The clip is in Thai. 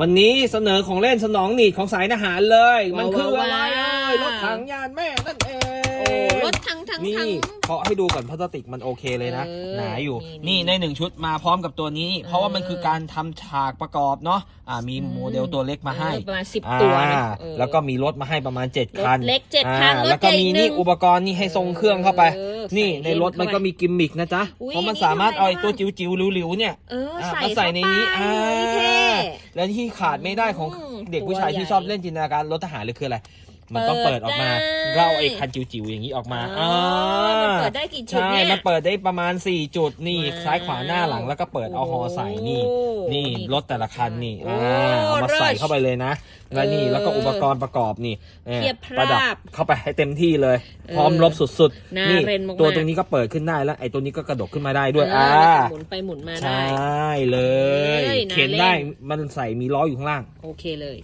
วันนี้เสนอของเล่นสนองนีดของสายทหารเลยว้าวมันคืออะไรว้าวเอ่ยรถถังยานแม่นั่นเอโอ้งรถทั้งทั้งนี่ทั้งเคาะให้ดูก่อนพลาสติกมันโอเคเลยนะเออหนาอยู่ นี่นี่ในหนึ่งชุดมาพร้อมกับตัวนี้ เพราะว่ามันคือการทำฉากประกอบเนาะอ่ามีโมเดลตัวเล็กมาให้เออประมาณสิบอ่าตัวนะเออแล้วก็มีรถมาให้ประมาณ7รคันถเล็กเจ็ดคันอ่ารถแล้วก็มีใหญ่หนึ่นี่งอุปกรณ์นี่ให้ทรงเครื่องเข้าไป เออนี่ใส่ในรถมันก็มีกิมมิกนะจ๊ะอุ๊ยเพราะมันนี่สามารถทำไมเอาไอ้ตัวบ้างจิ๋วๆหลิวๆเนี่ยเอออ่าใส่มาใส่ในนี้เข้าอ่าไปเท่ และที่ขาดไม่ได้ของอืมเด็กผู้ชายที่ตัวใหญ่ชอบเล่นจินตนาการรถทหารเลยคืออะไร มันต้องเปิเปิดดออกมาได้เราเอาไอ้คันจิ๋วๆอย่างนี้ออกมาอ๋อมันเปิดได้กี่จุดใช่ เนี่ย มันเปิดได้ประมาณ 4 จุดนี่ว้าวซ้ายขวาหน้าหลังแล้วก็เปิดเอาฮอใส่นี่ โอ้นี่นี่รถแต่ละคันนี่โอ้อ่าเอามาใส่เลิศเข้าไปเลยนะ แล้วนี่เออแล้วก็อุปกรณ์ประกอบนี่นี่เพียบพประดับราบเข้าไปให้เต็มที่เลยเออพร้อมรบสุดน่าๆนี่เล่นมากๆ ตัวตรงนี้ก็เปิดขึ้นได้แล้วไอ้ตัวนี้ก็กระดกขึ้นมาได้ด้วยเออ่าอหมุนไปหมุนมาใชได้่เลยเอ้ยน่าเข็นเล่ นได้ มันใส่มีล้ออยู่ข้างล่าง โอเคเลย